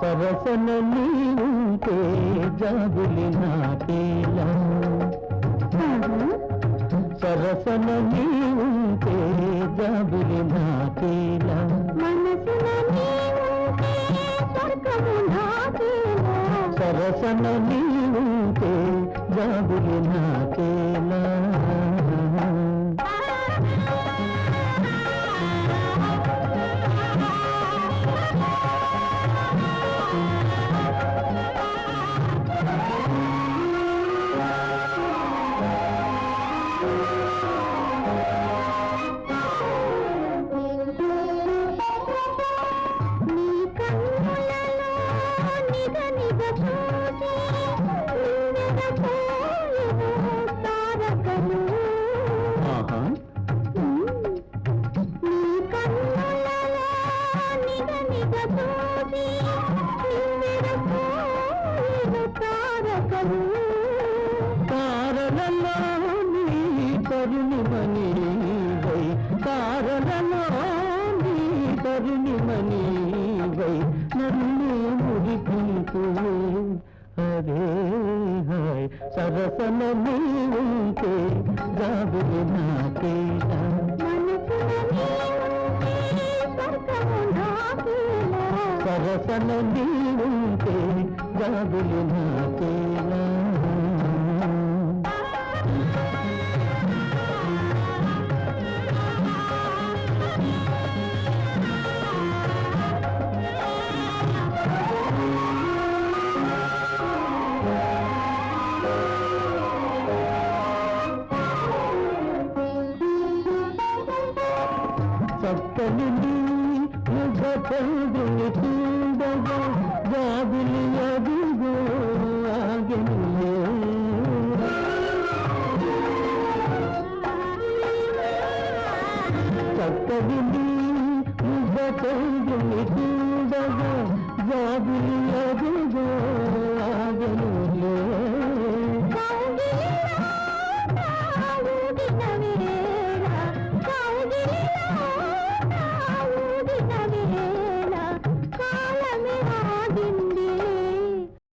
సరసన నీవుంటే జాబులి నాటేలా సరసన నీ ఉంటే జాబిలి నాకేలా. మనసున నీవుంటే స్వర్గము నాకేలా. సరసన నీ ఉంటే జాబిలి నాకేలా. కారణలో నీ కరుణిమణి వై కారణలో నీ కరుణిమణి వై నన్ను మురిపించు అదే హాయ్ సరసన నీ ఉంటే జాబిలి నాకేలా మనసున నీవుంటే సరసన నీ ఉంటే జాబిలి నాకేలా చక్కని నిజ తండ్రిని చూడగా జాబిలి అదిగో ఆగిలియో చక్కది నిజ తండ్రిని చూడగా జాబిలి